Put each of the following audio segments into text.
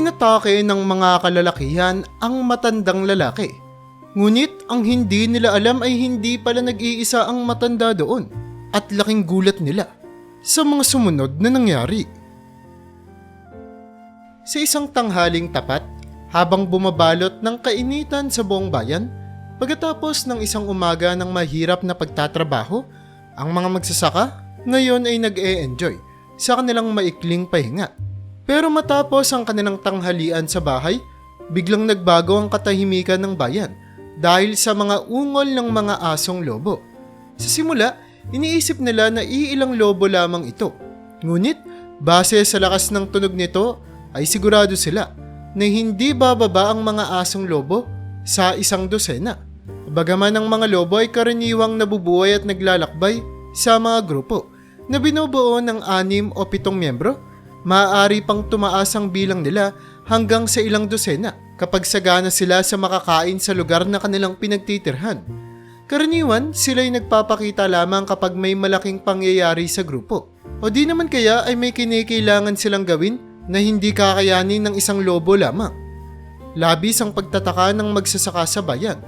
inatake ng mga kalalakihan ang matandang lalaki. Ngunit ang hindi nila alam ay hindi pala nag-iisa ang matanda doon at laking gulat nila sa mga sumunod na nangyari. Sa isang tanghaling tapat, habang bumabalot ng kainitan sa buong bayan, pagkatapos ng isang umaga ng mahirap na pagtatrabaho, ang mga magsasaka ngayon ay nag-e-enjoy sa kanilang maikling pahinga. Pero matapos ang kanilang tanghalian sa bahay, biglang nagbago ang katahimikan ng bayan dahil sa mga ungol ng mga asong lobo. Sa simula, iniisip nila na iilang lobo lamang ito. Ngunit, base sa lakas ng tunog nito, ay sigurado sila na hindi bababa ang mga asong lobo sa isang dosena. Bagaman ang mga lobo ay karaniwang nabubuhay at naglalakbay sa mga grupo na binubuo ng anim o pitong miyembro, maaari pang tumaas ang bilang nila hanggang sa ilang dosena kapag sagana sila sa makakain sa lugar na kanilang pinagtitirhan. Karaniwan, sila'y nagpapakita lamang kapag may malaking pangyayari sa grupo. O di naman kaya ay may kinikailangan silang gawin na hindi kakayanin ng isang lobo lamang. Labis ang pagtataka ng magsasaka sa bayan.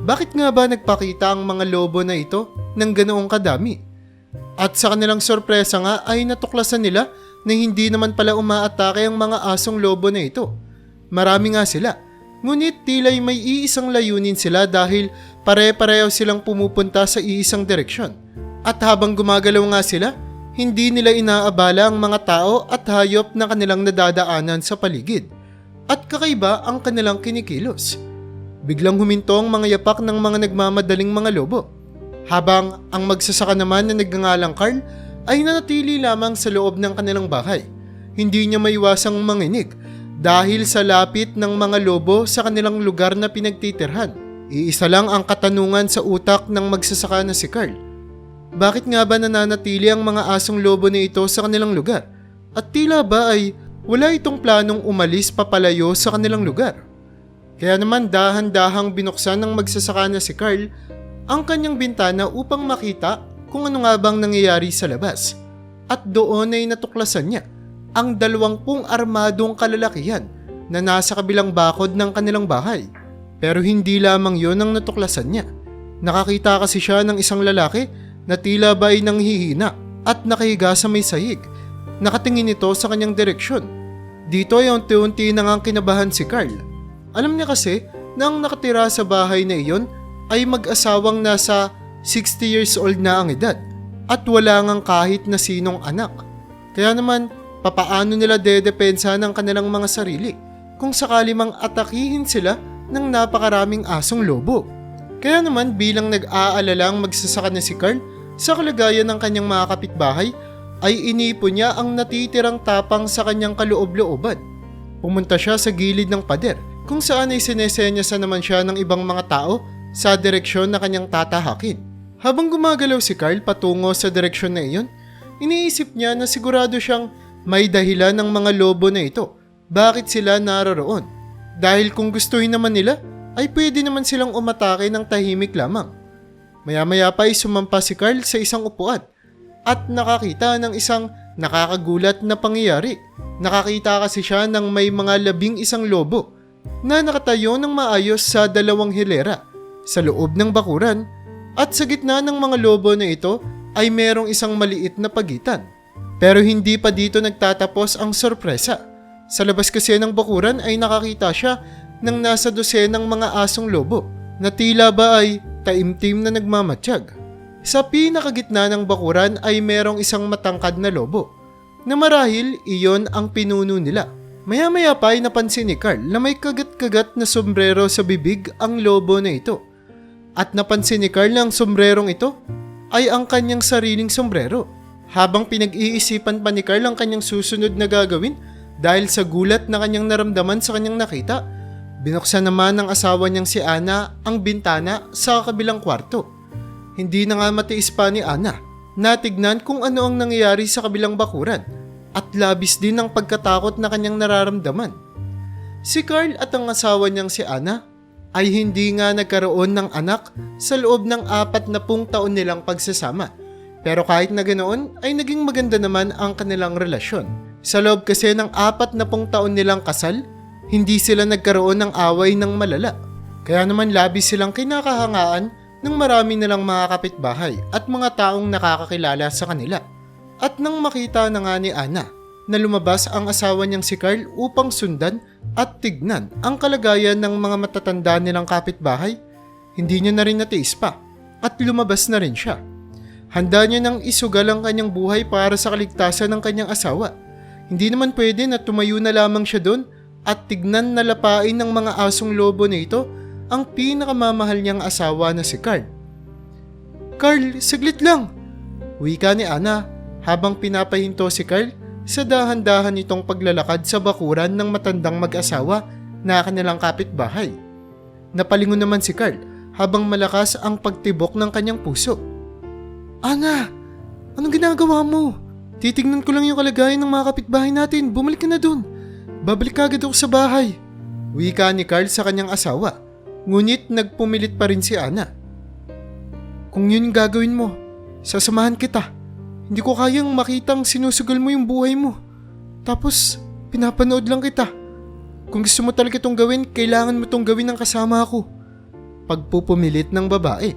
Bakit nga ba nagpakita ang mga lobo na ito ng ganoong kadami? At sa kanilang sorpresa nga ay natuklasan nila na hindi naman pala umaatake ang mga asong lobo na ito. Marami nga sila. Ngunit tila'y may iisang layunin sila dahil pare-pareho silang pumupunta sa iisang direksyon. At habang gumagalaw nga sila, hindi nila inaabala ang mga tao at hayop na kanilang nadadaanan sa paligid. At kakaiba ang kanilang kinikilos. Biglang huminto ang mga yapak ng mga nagmamadaling mga lobo. Habang ang magsasaka naman na nagngangalang Carl ay nanatili lamang sa loob ng kanilang bahay. Hindi niya maiwasang manginig dahil sa lapit ng mga lobo sa kanilang lugar na pinagtitirhan. Iisa lang ang katanungan sa utak ng magsasaka na si Carl. Bakit nga ba nananatili ang mga asong lobo na ito sa kanilang lugar? At tila ba ay wala itong planong umalis papalayo sa kanilang lugar? Kaya naman dahan-dahang binuksan ng magsasaka na si Carl ang kanyang bintana upang makita kung ano nga bang nangyayari sa labas. At doon ay natuklasan niya ang dalawampung armadong kalalakihan na nasa kabilang bakod ng kanilang bahay. Pero hindi lamang yon ang natuklasan niya. Nakakita kasi siya ng isang lalaki na tila ba ay nanghihina at nakahiga sa may sahig. Nakatingin ito sa kanyang direksyon. Dito ay unti-unti nang ang kinabahan si Carl. Alam niya kasi na ang nakatira sa bahay na iyon ay mag-asawang nasa 60 years old na ang edad at wala ngang kahit na sinong anak. Kaya naman, papaano nila dedepensa ng kanilang mga sarili kung sakali mang atakihin sila ng napakaraming asong lobo? Kaya naman bilang nag-aalala ang magsasaka na si Carl sa kalagayan ng kanyang mga kapitbahay ay inipon niya ang natitirang tapang sa kanyang kaloob-looban. Pumunta siya sa gilid ng pader kung saan ay sinesenyasa naman siya ng ibang mga tao sa direksyon na kanyang tatahakin. Habang gumagalaw si Carl patungo sa direksyon na iyon, iniisip niya na sigurado siyang may dahilan ng mga lobo na ito. Bakit sila naroroon? Dahil kung gustuhin naman nila, ay pwede naman silang umatake ng tahimik lamang. Maya-maya pa ay sumampa si Carl sa isang upuan at nakakita ng isang nakakagulat na pangyayari. Nakakita kasi siya ng may mga labing isang lobo na nakatayo ng maayos sa dalawang hilera sa loob ng bakuran at sa gitna ng mga lobo na ito ay merong isang maliit na pagitan. Pero hindi pa dito nagtatapos ang sorpresa. Sa labas kasi ng bakuran ay nakakita siya ng nasa dosenang mga asong lobo na tila ba ay taimtim na nagmamatsyag. Sa pinakagitna ng bakuran ay merong isang matangkad na lobo na marahil iyon ang pinuno nila. Maya-maya pa ay napansin ni Carl na may kagat-kagat na sombrero sa bibig ang lobo na ito. At napansin ni Carl na ang sombrerong ito ay ang kanyang sariling sombrero. Habang pinag-iisipan pa ni Carl ang kanyang susunod na gagawin dahil sa gulat na kanyang naramdaman sa kanyang nakita, binuksan naman ng asawa niyang si Ana ang bintana sa kabilang kwarto. Hindi na nga matiis pa ni Ana. Natignan kung ano ang nangyayari sa kabilang bakuran at labis din ang pagkatakot na kanyang nararamdaman. Si Carl at ang asawa niyang si Ana ay hindi nga nagkaroon ng anak sa loob ng apat na pung taon nilang pagsasama. Pero kahit na ganoon ay naging maganda naman ang kanilang relasyon. Sa loob kasi ng apat na pong taon nilang kasal, hindi sila nagkaroon ng away ng malala. Kaya naman labis silang kinakahangaan ng marami nilang mga kapitbahay at mga taong nakakakilala sa kanila. At nang makita na nga ni Ana na lumabas ang asawa niyang si Carl upang sundan at tignan ang kalagayan ng mga matatanda nilang kapitbahay, hindi niya na rin natiis pa at lumabas na rin siya. Handa niya nang isugal ang kanyang buhay para sa kaligtasan ng kanyang asawa. Hindi naman pwede na tumayo na lamang siya doon at tignan na lapain ng mga asong lobo na ito ang pinakamamahal niyang asawa na si Carl. Carl, saglit lang! Wika ni Ana habang pinapahinto si Carl sa dahan-dahan nitong paglalakad sa bakuran ng matandang mag-asawa na kanilang kapitbahay. Napalingon naman si Carl habang malakas ang pagtibok ng kanyang puso. Ana, anong ginagawa mo? Titignan ko lang yung kalagayan ng mga kapitbahay natin. Bumalik ka na dun. Babalik ka agad ako sa bahay. Wika ni Carl sa kanyang asawa. Ngunit nagpumilit pa rin si Ana. Kung yun gagawin mo, sasamahan kita. Hindi ko kayang makitang sinusugal mo yung buhay mo. Tapos, pinapanood lang kita. Kung gusto mo talaga itong gawin, kailangan mo itong gawin ng kasama ako. Pagpupumilit ng babae.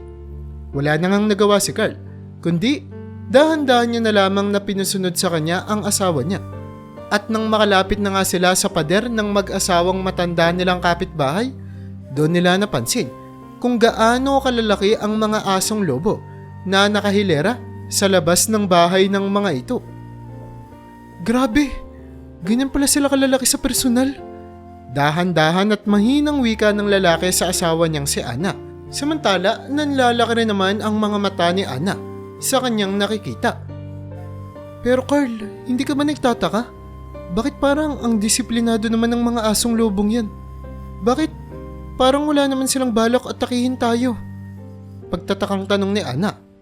Wala na ngang nagawa si Carl, kundi dahan-dahan niya na lamang na pinusunod sa kanya ang asawa niya. At nang makalapit na nga sila sa pader ng mag-asawang matanda nilang kapitbahay, doon nila napansin kung gaano kalalaki ang mga asong lobo na nakahilera sa labas ng bahay ng mga ito. Grabe, ganyan pala sila kalalaki sa personal. Dahan-dahan at mahinang wika ng lalaki sa asawa niyang si Ana. Samantala, nanlalaki rin naman ang mga mata ni Ana sa kanyang nakikita. Pero Carl, hindi ka ba nagtataka? Bakit parang ang disiplinado naman ng mga asong lobong yan? Bakit parang wala naman silang balak at takihin tayo? Pagtatakang tanong ni Ana.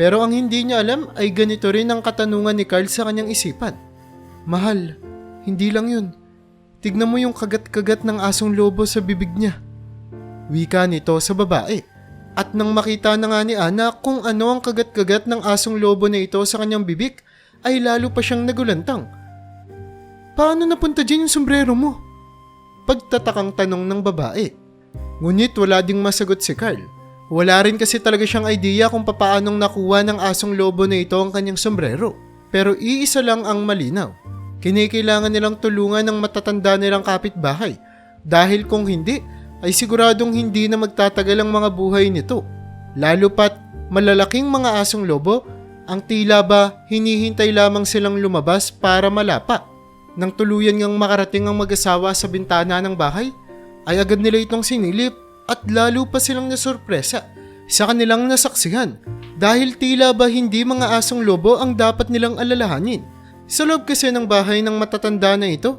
Pero ang hindi niya alam ay ganito rin ang katanungan ni Carl sa kanyang isipan. Mahal, hindi lang yun. Tignan mo yung kagat-kagat ng asong lobo sa bibig niya. Wika nito sa babae. At nang makita na nga ni Ana kung ano ang kagat-kagat ng asong lobo na ito sa kanyang bibig, ay lalo pa siyang nagulantang. Paano napunta dyan yung sombrero mo? Pagtatakang tanong ng babae. Ngunit wala ding masagot si Carl. Wala rin kasi talaga siyang idea kung papaanong nakuha ng asong lobo na ito ang kanyang sombrero. Pero iisa lang ang malinaw. Kinikailangan nilang tulungan ng matatanda nilang kapitbahay. Dahil kung hindi, ay siguradong hindi na magtatagal ang mga buhay nito. Lalo pat malalaking mga asong lobo, ang tila ba hinihintay lamang silang lumabas para malapa. Nang tuluyan ngang makarating ang mag-asawa sa bintana ng bahay, ay agad nila itong sinilip at lalo pa silang nasurpresa sa kanilang nasaksihan dahil tila ba hindi mga asong lobo ang dapat nilang alalahanin. Sa loob kasi ng bahay ng matatanda na ito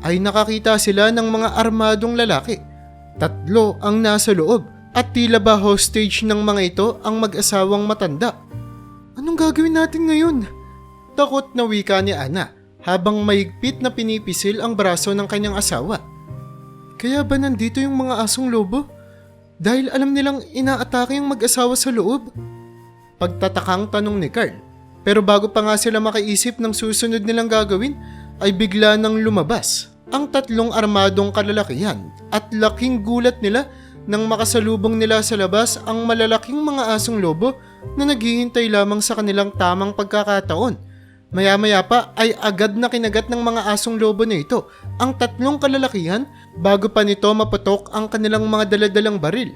ay nakakita sila ng mga armadong lalaki. Tatlo ang nasa loob at tila ba hostage ng mga ito ang mag-asawang matanda. Anong gagawin natin ngayon? Takot na wika ni Ana habang mahigpit na pinipisil ang braso ng kanyang asawa. Kaya ba nandito yung mga asong lobo? Dahil alam nilang inaatake yung mag-asawa sa loob? Pagtatakang tanong ni Carl. Pero bago pa nga sila makaisip ng susunod nilang gagawin, ay bigla nang lumabas ang tatlong armadong kalalakihan at laking gulat nila nang makasalubong nila sa labas ang malalaking mga asong lobo na naghihintay lamang sa kanilang tamang pagkakataon. Maya-maya pa ay agad na kinagat ng mga asong lobo na ito ang tatlong kalalakihan bago pa nito maputok ang kanilang mga daladalang baril.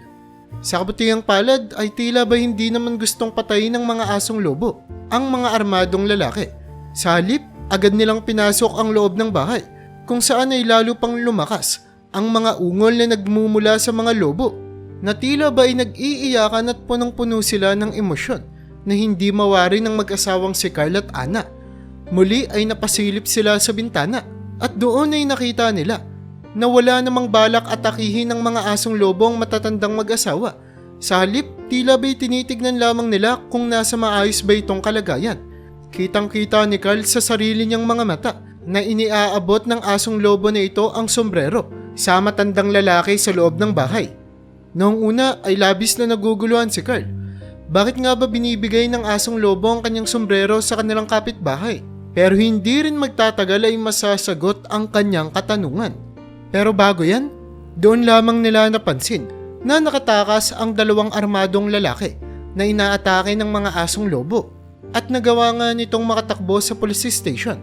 Sa kabutihang palad ay tila ba hindi naman gustong patayin ng mga asong lobo ang mga armadong lalaki. Sa halip, agad nilang pinasok ang loob ng bahay kung saan ay lalo pang lumakas ang mga ungol na nagmumula sa mga lobo na tila ba ay nag-iiyakan at punong-puno sila ng emosyon na hindi mawari ng mag-asawang si Carl at Ana. Muli ay napasilip sila sa bintana at doon ay nakita nila na wala namang balak atakihin ng mga asong lobo ang matatandang mag-asawa. Sa halip, tila ba'y tinitignan lamang nila kung nasa maayos ba itong kalagayan. Kitang-kita ni Carl sa sarili niyang mga mata na iniaabot ng asong lobo na ito ang sombrero sa matandang lalaki sa loob ng bahay. Noong una ay labis na naguguluhan si Carl. Bakit nga ba binibigay ng asong lobo ang kanyang sombrero sa kanilang kapitbahay? Pero hindi rin magtatagal ay masasagot ang kanyang katanungan. Pero bago yan, doon lamang nila napansin na nakatakas ang dalawang armadong lalaki na inaatake ng mga asong lobo at nagawa nga nitong makatakbo sa police station.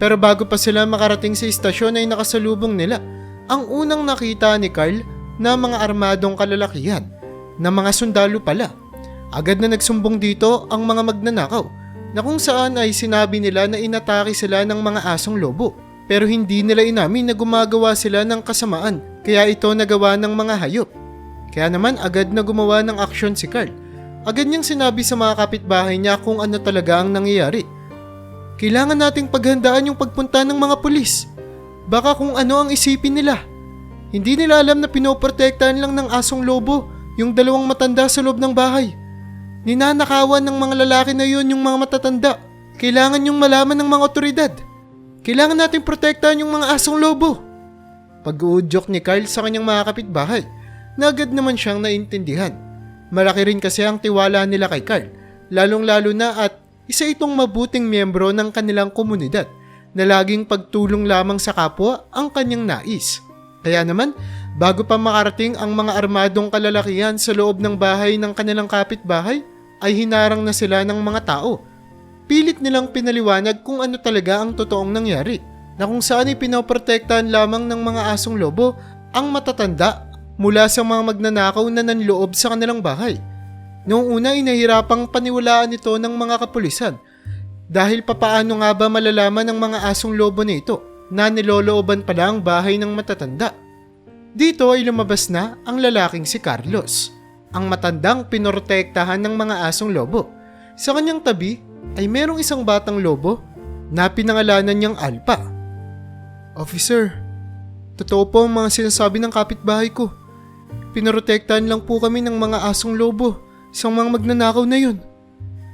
Pero bago pa sila makarating sa istasyon ay nakasalubong nila ang unang nakita ni Carl na mga armadong kalalakihan na mga sundalo pala. Agad na nagsumbong dito ang mga magnanakaw na kung saan ay sinabi nila na inatake sila ng mga asong lobo pero hindi nila inamin na gumagawa sila ng kasamaan kaya ito nagawa ng mga hayop. Kaya naman agad na gumawa ng aksyon si Carl. Agad niyang sinabi sa mga kapitbahay niya kung ano talaga ang nangyayari. Kailangan nating paghandaan yung pagpunta ng mga pulis. Baka kung ano ang isipin nila. Hindi nila alam na pinoprotektahan lang ng asong lobo yung dalawang matanda sa loob ng bahay. Ninanakawan ng mga lalaki na yun yung mga matatanda. Kailangan yung malaman ng mga otoridad. Kailangan natin protektahan yung mga asong lobo. Pag-uudyok ni Carl sa kanyang mga kapitbahay, na agad naman siyang naintindihan. Malaki rin kasi ang tiwala nila kay Carl, lalong-lalo na at isa itong mabuting miyembro ng kanilang komunidad na laging pagtulong lamang sa kapwa ang kanyang nais. Kaya naman, bago pa makarating ang mga armadong kalalakihan sa loob ng bahay ng kanilang kapitbahay, ay hinarang na sila ng mga tao. Pilit nilang pinaliwanag kung ano talaga ang totoong nangyari, na kung saan ipinoprotektahan lamang ng mga asong lobo ang matatanda mula sa mga magnanakaw na nanloob sa kanilang bahay. Noong una ay nahirapang paniwalaan ito ng mga kapulisan dahil papaano nga ba malalaman ng mga asong lobo na ito na nilolooban pala ang bahay ng matatanda. Dito ay lumabas na ang lalaking si Carlos, ang matandang pinoprotektahan ng mga asong lobo. Sa kanyang tabi ay merong isang batang lobo na pinangalanan niyang Alpa. Officer, totoo po ang mga sinasabi ng kapitbahay ko. Pinoprotektahan lang po kami ng mga asong lobo sa mga magnanakaw na yun.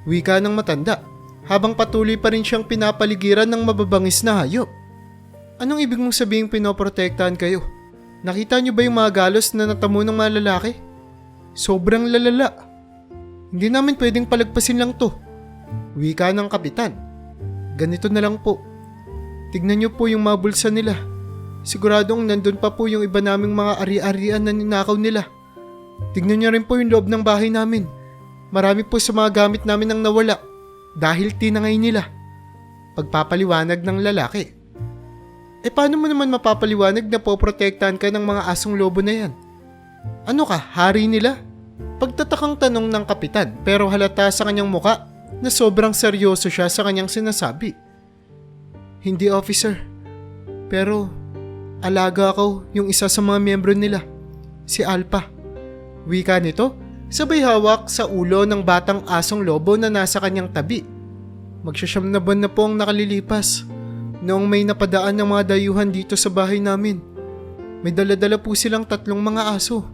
Wika ng matanda habang patuloy pa rin siyang pinapaligiran ng mababangis na hayop. Anong ibig mong sabihing pinoprotektahan kayo? Nakita niyo ba yung mga galos na natamo ng mga lalaki? Sobrang lalala. Hindi namin pwedeng palagpasin lang to. Wika ng kapitan. Ganito na lang po. Tignan niyo po yung mga bulsa nila. Siguradong nandun pa po yung iba naming mga ari-arian na ninakaw nila. Tignan niyo rin po yung loob ng bahay namin. Marami po sa mga gamit namin ang nawala dahil tinangay nila. Pagpapaliwanag ng lalaki. E paano mo naman mapapaliwanag na poprotektahan ka ng mga asong lobo na yan? Ano ka, hari nila? Pagtatakang tanong ng kapitan pero halata sa kanyang muka na sobrang seryoso siya sa kanyang sinasabi. Hindi officer, pero alaga ako yung isa sa mga miyembro nila, si Alpa. Wika nito, sabay hawak sa ulo ng batang asong lobo na nasa kanyang tabi. Magsasyam na buwan na po ang nakalilipas noong may napadaan ng mga dayuhan dito sa bahay namin. May daladala po silang tatlong mga aso.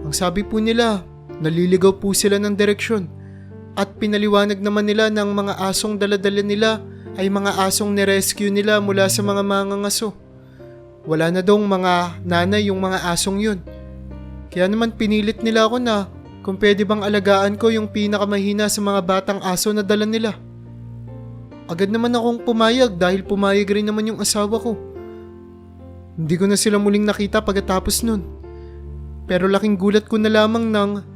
Ang sabi po nila, naliligaw po sila ng direksyon at pinaliwanag naman nila ng mga asong daladala nila ay mga asong nirescue nila mula sa mga mangangaso. Wala na dong mga nanay yung mga asong yun. Kaya naman pinilit nila ako na kung pwede bang alagaan ko yung pinakamahina sa mga batang aso na dala nila. Agad naman akong pumayag dahil pumayag rin naman yung asawa ko. Hindi ko na sila muling nakita pagkatapos nun. Pero laking gulat ko na lamang nang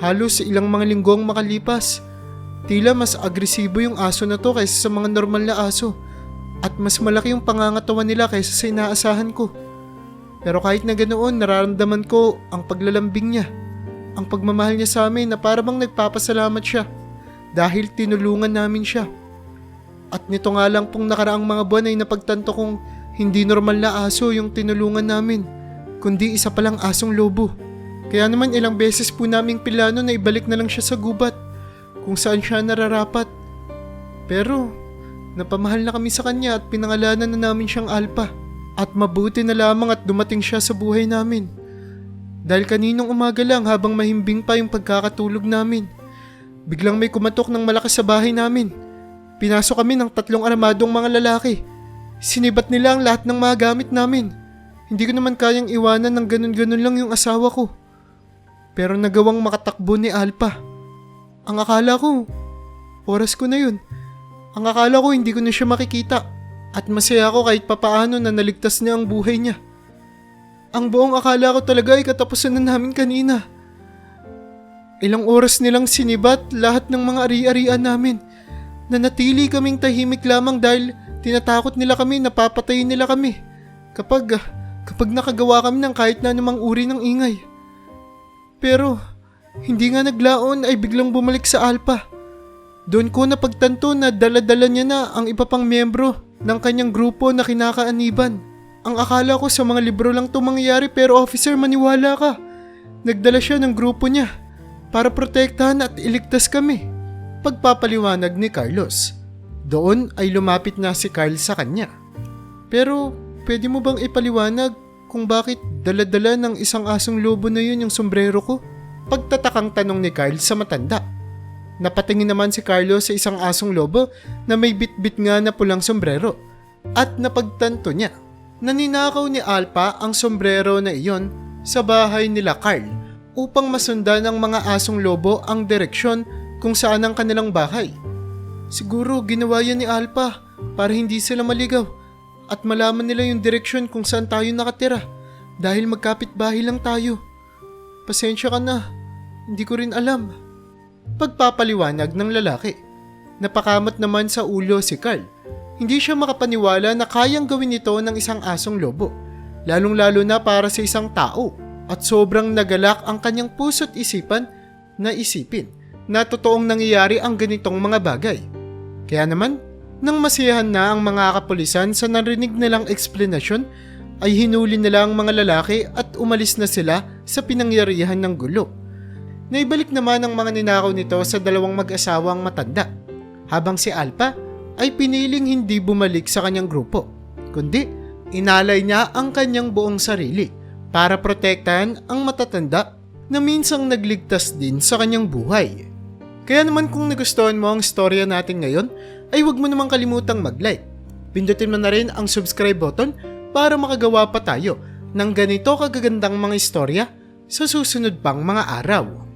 halos ilang mga linggong makalipas. Tila mas agresibo yung aso na to kaysa sa mga normal na aso. At mas malaki yung pangangatawan nila kaysa sa inaasahan ko. Pero kahit na ganoon, nararamdaman ko ang paglalambing niya. Ang pagmamahal niya sa amin na para bang nagpapasalamat siya. Dahil tinulungan namin siya. At nito nga lang pong nakaraang mga buwan ay napagtanto kong hindi normal na aso yung tinulungan namin, kundi isa palang asong lobo. Kaya naman ilang beses po naming pilano na ibalik na lang siya sa gubat kung saan siya nararapat. Pero napamahal na kami sa kanya at pinangalanan na namin siyang Alpa. At mabuti na lamang at dumating siya sa buhay namin. Dahil kaninong umaga lang habang mahimbing pa yung pagkakatulog namin. Biglang may kumatok ng malakas sa bahay namin. Pinasok kami ng tatlong armadong mga lalaki. Sinibat nila ang lahat ng mga gamit namin. Hindi ko naman kayang iwanan ng ganun-ganun lang yung asawa ko. Pero nagawang makatakbo ni Alpa. Ang akala ko, oras ko na yun. Ang akala ko hindi ko na siya makikita at masaya ako kahit papaano na naligtas niya ang buhay niya. Ang buong akala ko talaga ay katapusan na namin kanina. Ilang oras nilang sinibat lahat ng mga ari-arian namin. Nanatili kaming tahimik lamang dahil tinatakot nila kami na papatayin nila kami. Kapag, kapag nakagawa kami ng kahit na anumang uri ng ingay. Pero, hindi nga naglaon ay biglang bumalik sa Alpha. Doon ko napagtanto na dala-dala niya na ang iba pang miyembro ng kanyang grupo na kinakaaniban. Ang akala ko sa mga libro lang to mangyayari pero officer maniwala ka. Nagdala siya ng grupo niya para protektahan at iligtas kami. Pagpapaliwanag ni Carlos. Doon ay lumapit na si Carl sa kanya. Pero pwede mo bang ipaliwanag kung bakit dala-dala ng isang asong lobo na yun yung sombrero ko? Pagtatakang tanong ni Carl sa matanda. Napatingin naman si Carlos sa isang asong lobo na may bitbit nga na pulang sombrero. At napagtanto niya, naninakaw ni Alpa ang sombrero na iyon sa bahay nila Carl upang masundan ng mga asong lobo ang direksyon kung saan ang kanilang bahay. Siguro ginawa yan ni Alpa para hindi sila maligaw at malaman nila yung direksyon kung saan tayo nakatira dahil magkapit bahay lang tayo. Pasensya ka na, hindi ko rin alam. Pagpapaliwanag ng lalaki. Napakamot naman sa ulo si Carl. Hindi siya makapaniwala na kayang gawin ito ng isang asong lobo, lalong-lalo na para sa isang tao. At sobrang nagalak ang kanyang puso't isipan na isipin na totoong nangyayari ang ganitong mga bagay. Kaya naman, nang masiyahan na ang mga kapulisan sa narinig nilang eksplenasyon, ay hinuli nila ang mga lalaki at umalis na sila sa pinangyarihan ng gulo. Naibalik naman ang mga ninakaw nito sa dalawang mag-asawang matanda, habang si Alpa ay piniling hindi bumalik sa kanyang grupo, kundi inalay niya ang kanyang buong sarili para protektahan ang matatanda na minsang nagligtas din sa kanyang buhay. Kaya naman kung nagustuhan mo ang storya natin ngayon, ay huwag mo namang kalimutang mag-like. Pindutin mo na rin ang subscribe button para makagawa pa tayo ng ganito kagagandang mga istorya sa susunod pang mga araw.